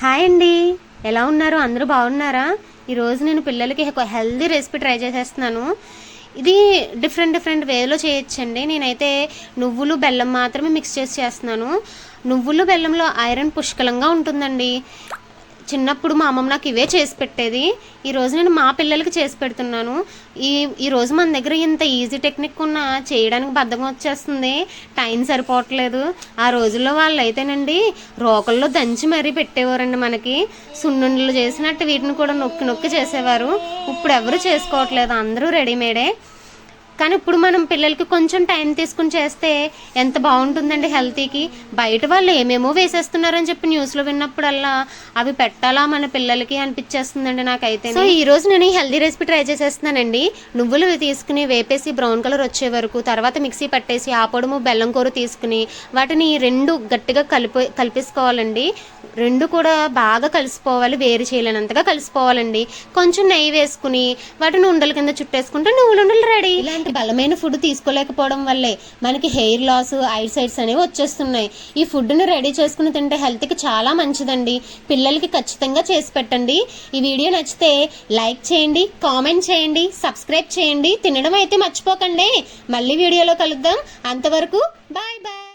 Hi అండి. ఎలా ఉన్నారు? అందరూ బాగున్నారా? ఈరోజు నేను పిల్లలకి ఒక హెల్దీ రెసిపీ ట్రై చేసేస్తున్నాను. ఇది డిఫరెంట్ డిఫరెంట్ వేలో చేయొచ్చండి. నేనైతే నువ్వులు బెల్లం మాత్రమే మిక్స్ చేసి చేస్తున్నాను. నువ్వులు బెల్లంలో ఐరన్ పుష్కలంగా ఉంటుందండి. చిన్నప్పుడు మా అమ్మమ్మ నాకు ఇవే చేసి పెట్టేది. ఈ రోజు నేను మా పిల్లలకి చేసి పెడుతున్నాను. ఈ ఈరోజు మన దగ్గర ఇంత ఈజీ టెక్నిక్ ఉన్న చేయడానికి బద్ధకం వచ్చేస్తుంది. టైం సరిపోవట్లేదు. ఆ రోజుల్లో వాళ్ళు అయితేనండి రోకల్లో దంచి మరీ పెట్టేవారండి మనకి. సున్నుండలు చేసినట్టు వీటిని కూడా నొక్కి నొక్కి చేసేవారు. ఇప్పుడు ఎవరు చేసుకోవట్లేదు. అందరూ రెడీమేడే కానీ ఇప్పుడు మనం పిల్లలకి కొంచెం టైం తీసుకుని చేస్తే ఎంత బాగుంటుందండి హెల్తీకి? బయట వాళ్ళు ఏమేమో వేసేస్తున్నారని చెప్పి న్యూస్లో విన్నప్పుడల్లా అవి పెట్టాలా మన పిల్లలకి అనిపించేస్తుందండి నాకైతే సో ఈ రోజు నేను ఈ హెల్దీ రెసిపీ ట్రై చేసేస్తున్నానండి. నువ్వులు తీసుకుని వేపేసి బ్రౌన్ కలర్ వచ్చే వరకు తర్వాత మిక్సీ పట్టేసి ఆ పొడుము బెల్లం కూర తీసుకుని వాటిని రెండు గట్టిగా కలిపి కలిపేసుకోవాలండి. రెండు కూడా బాగా కలిసిపోవాలి వేరు చేయలేనంతగా కలిసిపోవాలండి. కొంచెం నెయ్యి వేసుకుని వాటిని ఉండల కింద చుట్టేసుకుంటే నువ్వులు ఉండలు రెడీ. మనకి బలమైన ఫుడ్ తీసుకోలేకపోవడం వల్లే మనకి హెయిర్ లాస్ ఐసైడ్స్ అనేవి వచ్చేస్తున్నాయి. ఈ ఫుడ్ను రెడీ చేసుకుని తింటే హెల్త్కి చాలా మంచిదండి. పిల్లలకి ఖచ్చితంగా చేసి పెట్టండి. ఈ వీడియో నచ్చితే లైక్ చేయండి కామెంట్ చేయండి సబ్స్క్రైబ్ చేయండి. తినడం అయితే మర్చిపోకండి. మళ్ళీ వీడియోలో కలుద్దాం. అంతవరకు బాయ్ బాయ్